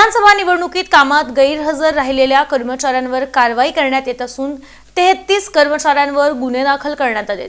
विधानसभा निवडणुकीत कामात गैरहजर राहिलेल्या कर्मचाऱ्यांवर कारवाई करण्यात येत असून तेहतीस कर्मचाऱ्यांवर गुन्हे दाखल करण्यात आले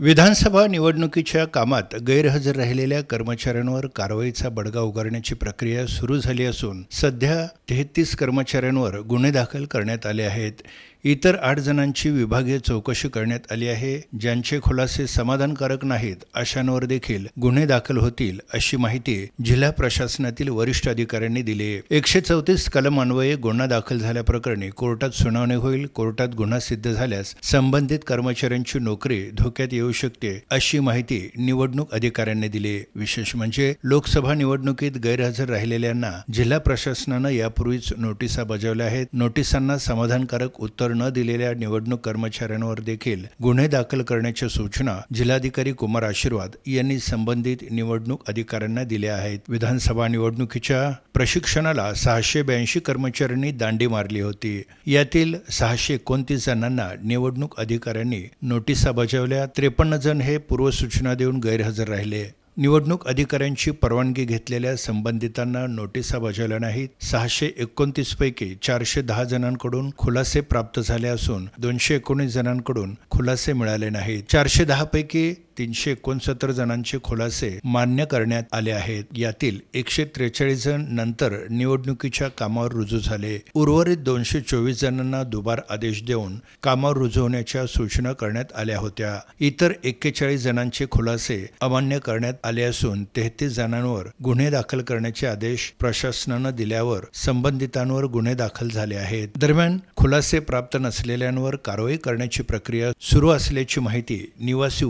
विधानसभा निवडणुकीच्या कामात गैरहजर राहिलेल्या कर्मचाऱ्यांवर कारवाईचा बडगा उगारण्याची प्रक्रिया सुरू झाली असून सध्या म्हणजे तेहतीस कर्मचाऱ्यांवर गुन्हे दाखल करण्यात आले आहेत. इतर आठ जणांची विभागीय चौकशी करण्यात आली आहे. ज्यांचे खुलासे समाधानकारक नाहीत अशांवर देखील गुन्हे दाखल होतील अशी माहिती जिल्हा प्रशासनातील वरिष्ठ अधिकाऱ्यांनी दिली एकशे चौतीस कलम अन्वये गुन्हा दाखल झाल्याप्रकरणी कोर्टात सुनावणी होईल. कोर्टात गुन्हा सिद्ध झाल्यास संबंधित कर्मचाऱ्यांची नोकरी धोक्यात येऊ शकते अशी माहिती निवडणूक अधिकाऱ्यांनी दिली विशेष म्हणजे लोकसभा निवडणुकीत गैरहजर राहिलेल्यांना जिल्हा प्रशासनानं यापूर्वीच नोटिसा बजावल्या आहेत. नोटिसांना समाधानकारक उत्तर न दिलेल्या निवडणूक कर्मचाऱ्यांवर देखील गुन्हे दाखल करण्याच्या सूचना जिल्हाधिकारी कुमार आशीर्वाद यांनी संबंधित निवडणूक अधिकाऱ्यांना दिल्या आहेत. विधानसभा निवडणुकीच्या प्रशिक्षणाला सहाशे ब्याऐंशी कर्मचाऱ्यांनी दांडी मारली होती. यातील सहाशे एकोणतीस जणांना निवडणूक अधिकाऱ्यांनी नोटिसा बजावल्या. त्रेपन्न जण हे पूर्वसूचना देऊन गैरहजर राहिले. निवडणूक अधिकाऱ्यांची परवानगी घेतलेल्या संबंधितांना नोटिसा बजावल्या नाहीत. सहाशे एकोणतीस पैकी चारशे दहा जणांकडून खुलासे प्राप्त झाले असून दोनशे एकोणीस जणांकडून खुलासे मिळाले नाहीत. चारशे दहा पैकी तीनशे एकोणसत्तर जणांचे खुलासे मान्य करण्यात आले आहेत. यातील एकशे त्रेचाळीस जण नंतर निवडणुकीच्या कामावर रुजू झाले. उर्वरित दोनशे चोवीस जणांना दुबार आदेश देऊन कामावर रुजू होण्याच्या सूचना करण्यात आल्या होत्या. इतर एक्केचाळीस जणांचे खुलासे अमान्य करण्यात आले असून तेहतीस जणांवर गुन्हे दाखल करण्याचे आदेश प्रशासनानं दिल्यावर संबंधितांवर गुन्हे दाखल झाले आहेत. दरम्यान खुलासे प्राप्त नसलेल्यांवर कारवाई करण्याची प्रक्रिया सुरू असल्याची माहिती निवासी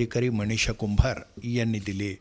अधिकारी मनीषा कुंभार यांनी दिली.